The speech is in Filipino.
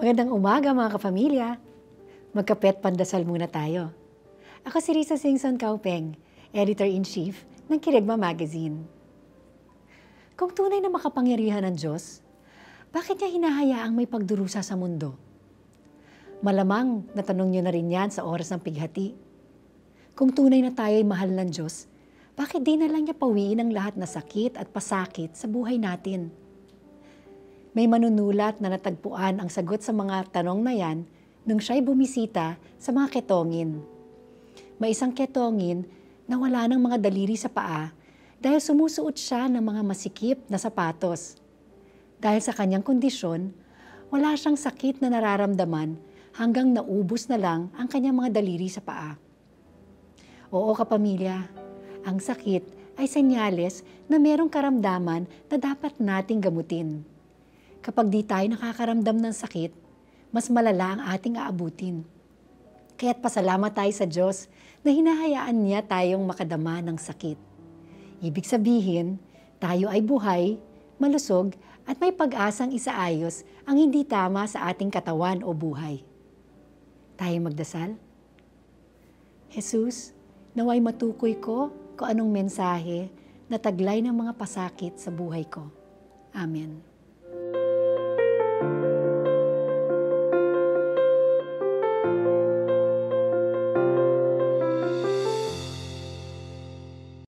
Magandang umaga mga kapamilya. Magkapet pandasal muna tayo. Ako si Risa Singson Kaupeng, Editor-in-Chief ng Kirigma Magazine. Kung tunay na makapangyarihan ng Diyos, bakit niya hinahayaang may pagdurusa sa mundo? Malamang natanong niyo na rin yan sa oras ng pighati. Kung tunay na tayo'y mahal ng Diyos, bakit di na lang niya pawiin ang lahat na sakit at pasakit sa buhay natin? May manunulat na natagpuan ang sagot sa mga tanong na yan nung siya'y bumisita sa mga ketongin. May isang ketongin na wala ng mga daliri sa paa dahil sumusuot siya ng mga masikip na sapatos. Dahil sa kanyang kondisyon, wala siyang sakit na nararamdaman hanggang naubos na lang ang kanyang mga daliri sa paa. Oo kapamilya, ang sakit ay senyales na merong karamdaman na dapat nating gamutin. Kapag di tayo nakakaramdam ng sakit, mas malala ang ating aabutin. Kaya't pasalamat tayo sa Diyos na hinahayaan niya tayong makadama ng sakit. Ibig sabihin, tayo ay buhay, malusog, at may pag-asang isaayos ang hindi tama sa ating katawan o buhay. Tayo magdasal? Jesus, naway matukoy ko kung anong mensahe na taglay ng mga pasakit sa buhay ko. Amen.